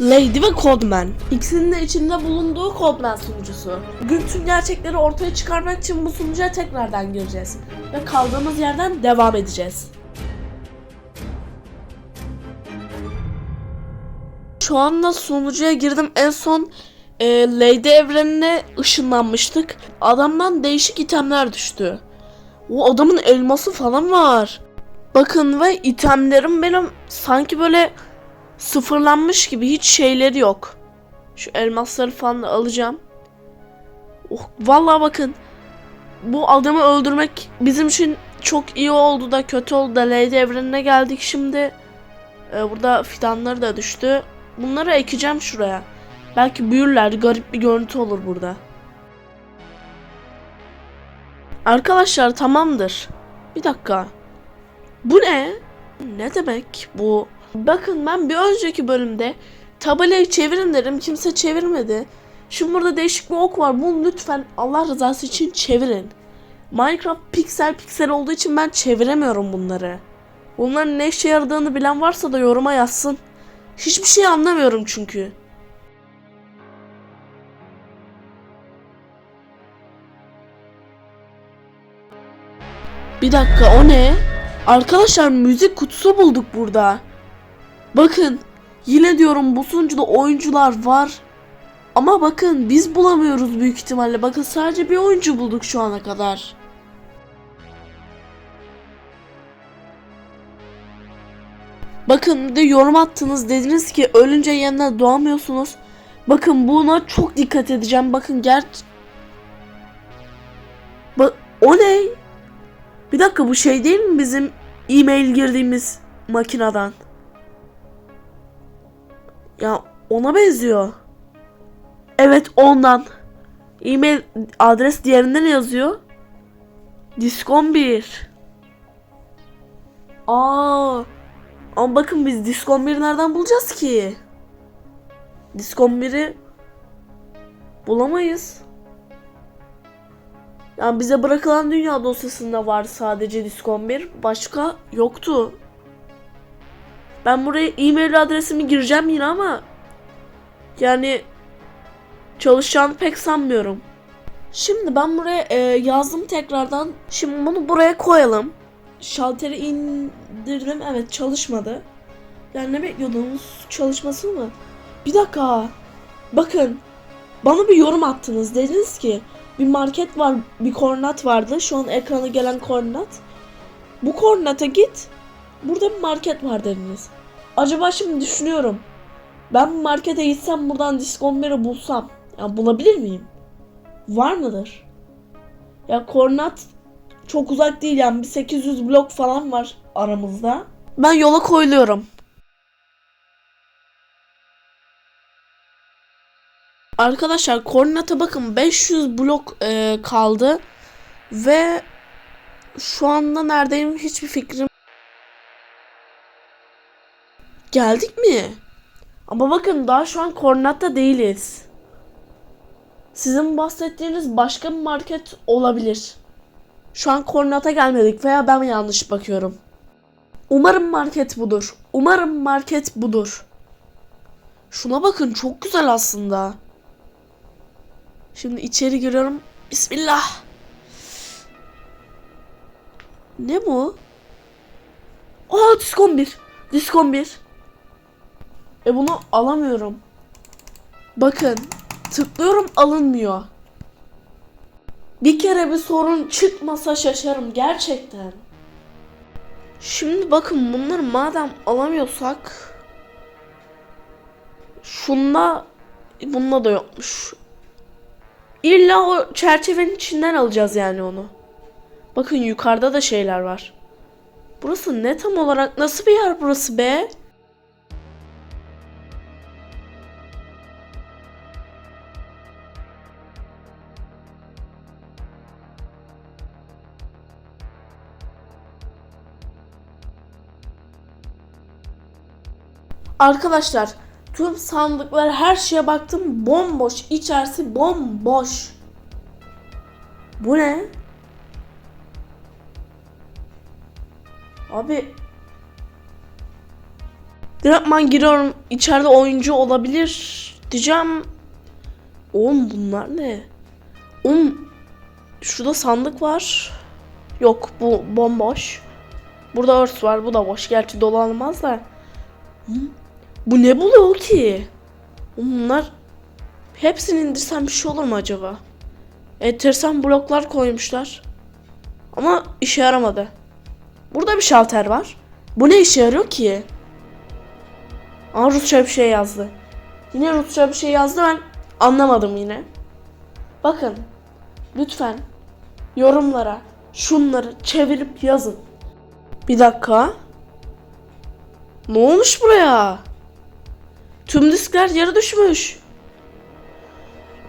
Lady ve Codman. İkisinin de içinde bulunduğu Codman sunucusu. Bugün gerçekleri ortaya çıkarmak için bu sunucuya tekrardan gireceğiz. Ve kaldığımız yerden devam edeceğiz. Şu anda sunucuya girdim. En son e, Lady evrenine ışınlanmıştık. Adamdan değişik itemler düştü. O adamın elması falan var. Bakın ve itemlerim benim sanki böyle sıfırlanmış gibi hiç şeyleri yok. Şu elmasları falan da alacağım. Oh, vallahi bakın. Bu adamı öldürmek bizim için çok iyi oldu da kötü oldu da Lady evrenine geldik şimdi. Ee, burada fidanları da düştü. Bunları ekeceğim şuraya. Belki büyürler. Garip bir görüntü olur burada. Arkadaşlar tamamdır. Bir dakika. Bu ne? Ne demek bu? Bakın ben bir önceki bölümde tabelayı çevirin dedim. Kimse çevirmedi. Şimdi burada değişik bir ok var. Bunu lütfen Allah rızası için çevirin. Minecraft piksel piksel olduğu için ben çeviremiyorum bunları. Bunların ne işe yaradığını bilen varsa da yoruma yazsın. Hiçbir şey anlamıyorum çünkü. Bir dakika o ne? Arkadaşlar müzik kutusu bulduk burada. Bakın yine diyorum bu sunucuda oyuncular var. Ama bakın biz bulamıyoruz büyük ihtimalle. Bakın sadece bir oyuncu bulduk şu ana kadar. Bakın bir de yorum attınız dediniz ki ölünce yeniden doğamıyorsunuz. Bakın buna çok dikkat edeceğim. Bakın ger... Ba o ne? Bir dakika bu şey değil mi bizim e-mail girdiğimiz makineden? Ya ona benziyor. Evet ondan. E-mail adres diğerinde ne yazıyor? Diskon 1. Aa. Ama bakın biz Diskon 1'i nereden bulacağız ki? Diskon 1'i bulamayız. Yani bize bırakılan dünya dosyasında var sadece Diskon 1. Başka yoktu. Ben buraya e-mail adresimi gireceğim yine ama yani çalışacağını pek sanmıyorum. Şimdi ben buraya e, yazdım tekrardan. Şimdi bunu buraya koyalım. Şalteri indirdim. Evet çalışmadı. Yani ne bekliyordunuz? Çalışması mı? Bir dakika. Bakın. Bana bir yorum attınız. Dediniz ki bir market var, bir koordinat vardı. Şu an ekrana gelen koordinat. Bu koordinata git. Burada bir market var dediniz. Acaba şimdi düşünüyorum. Ben markete gitsem buradan Discovery'i bulsam. Ya bulabilir miyim? Var mıdır? Ya koordinat çok uzak değil yani bir 800 blok falan var aramızda. Ben yola koyuluyorum. Arkadaşlar koordinata bakın 500 blok e, kaldı ve şu anda neredeyim hiçbir fikrim. Geldik mi? Ama bakın daha şu an koordinatta değiliz. Sizin bahsettiğiniz başka bir market olabilir. Şu an koordinata gelmedik veya ben yanlış bakıyorum. Umarım market budur. Umarım market budur. Şuna bakın çok güzel aslında. Şimdi içeri giriyorum. Bismillah. Ne bu? Aa diskon 1. Diskon 1. E bunu alamıyorum. Bakın tıklıyorum alınmıyor. Bir kere bir sorun çıkmasa şaşarım gerçekten. Şimdi bakın bunları madem alamıyorsak şunda bunda da yokmuş. İlla o çerçevenin içinden alacağız yani onu. Bakın yukarıda da şeyler var. Burası ne tam olarak? Nasıl bir yer burası be? Arkadaşlar tüm sandıklar her şeye baktım bomboş içerisi bomboş. Bu ne? Abi Direktman giriyorum. İçeride oyuncu olabilir diyeceğim. Oğlum bunlar ne? Oğlum şurada sandık var. Yok bu bomboş. Burada örs var bu da boş. Gerçi dolanmaz da. Hı? Bu ne buluyor ki? Bunlar hepsini indirsem bir şey olur mu acaba? Enteresan bloklar koymuşlar. Ama işe yaramadı. Burada bir şalter var. Bu ne işe yarıyor ki? Aa Rusça bir şey yazdı. Yine Rusça bir şey yazdı ben anlamadım yine. Bakın lütfen yorumlara şunları çevirip yazın. Bir dakika. Ne olmuş buraya? Tüm diskler yere düşmüş.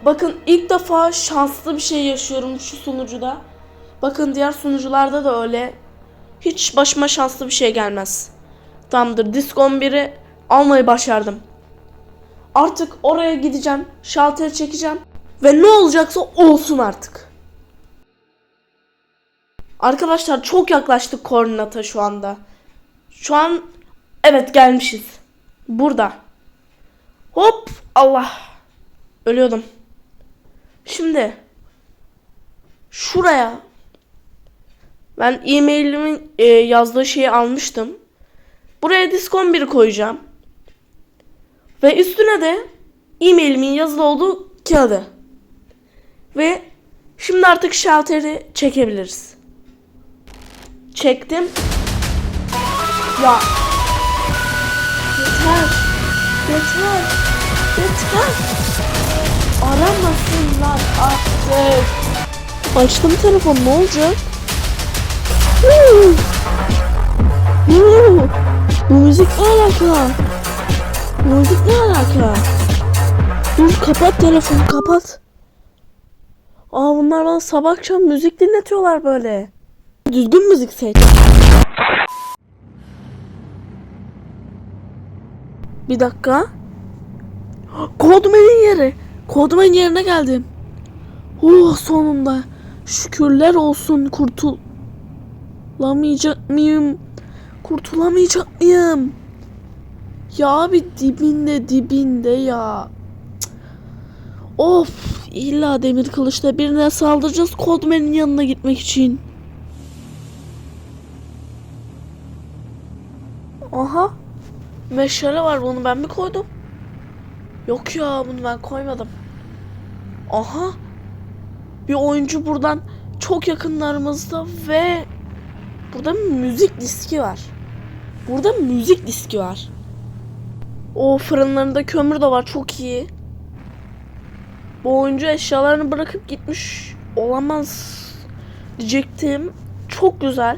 Bakın ilk defa şanslı bir şey yaşıyorum şu sunucuda. Bakın diğer sunucularda da öyle. Hiç başıma şanslı bir şey gelmez. Tamamdır. Disk 11'i almayı başardım. Artık oraya gideceğim. Şalteri çekeceğim. Ve ne olacaksa olsun artık. Arkadaşlar çok yaklaştık koordinata şu anda. Şu an evet gelmişiz. Burada. Hop Allah. Ölüyordum. Şimdi şuraya ben e-mailimin e, yazdığı şeyi almıştım. Buraya disk 11 koyacağım. Ve üstüne de e-mailimin yazılı olduğu kağıdı. Ve şimdi artık şalteri çekebiliriz. Çektim. Ya. Yeter. Yeter. Yeter. Aramasınlar artık. Açtım telefon ne olacak? Bu müzik ne alaka? Bu müzik ne alaka? Dur kapat telefonu kapat. Aa bunlar bana sabah akşam müzik dinletiyorlar böyle. Düzgün müzik seç. Bir dakika. Kodman'ın yeri. Kodman'ın yerine geldim. Oh sonunda. Şükürler olsun kurtulamayacak mıyım? Kurtulamayacak mıyım? Ya abi dibinde dibinde ya. Of illa demir kılıçla birine saldıracağız Kodman'ın yanına gitmek için. Aha. Meşale var bunu ben mi koydum? Yok ya bunu ben koymadım. Aha. Bir oyuncu buradan çok yakınlarımızda ve burada müzik diski var. Burada müzik diski var. O fırınlarında kömür de var çok iyi. Bu oyuncu eşyalarını bırakıp gitmiş olamaz diyecektim. Çok güzel.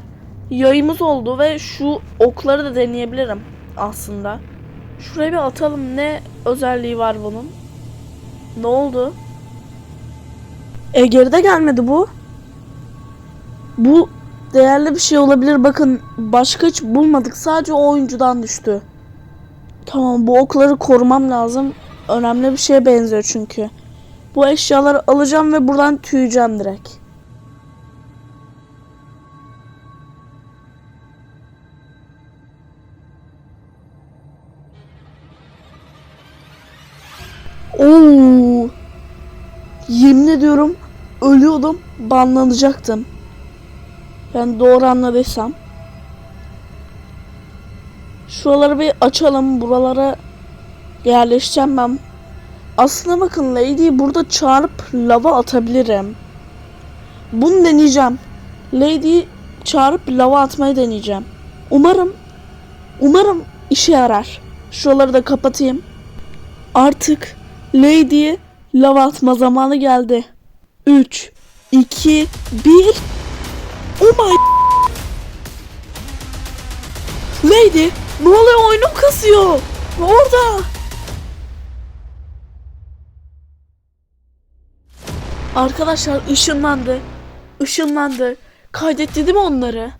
Yayımız oldu ve şu okları da deneyebilirim aslında. Şuraya bir atalım. Ne özelliği var bunun? Ne oldu? E geride gelmedi bu. Bu değerli bir şey olabilir. Bakın başka hiç bulmadık. Sadece o oyuncudan düştü. Tamam bu okları korumam lazım. Önemli bir şeye benziyor çünkü. Bu eşyaları alacağım ve buradan tüyeceğim direkt. Oo. Yemin ediyorum ölüyordum, banlanacaktım. Ben doğru anladıysam. Şuraları bir açalım. Buralara yerleşeceğim ben. Aslına bakın Lady'yi burada çağırıp lava atabilirim. Bunu deneyeceğim. Lady'yi çağırıp lava atmayı deneyeceğim. Umarım umarım işe yarar. Şuraları da kapatayım. Artık Lady'ye lava atma zamanı geldi. 3 2 1 Oh my Lady ne oluyor oyunum kasıyor. Orada. Arkadaşlar ışınlandı. Işınlandı. Kaydetti değil mi onları?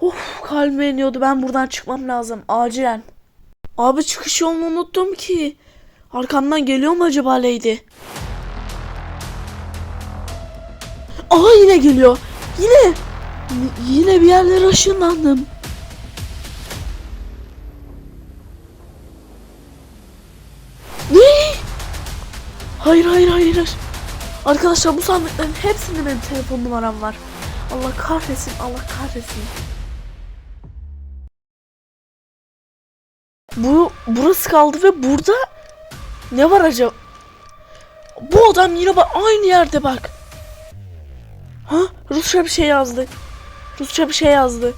Of kalbim iniyordu. Ben buradan çıkmam lazım. Acilen. Abi çıkış yolunu unuttum ki. Arkamdan geliyor mu acaba Lady? Aha yine geliyor. Yine. Yine bir yerlere ışınlandım. Ne? Hayır hayır hayır. Arkadaşlar bu sandıkların hepsinde benim telefon numaram var. Allah kahretsin Allah kahretsin. Bu burası kaldı ve burada ne var acaba? Bu adam yine bak aynı yerde bak. Ha? Rusça bir şey yazdı. Rusça bir şey yazdı.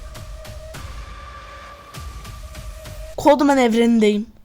Kodman evrenindeyim.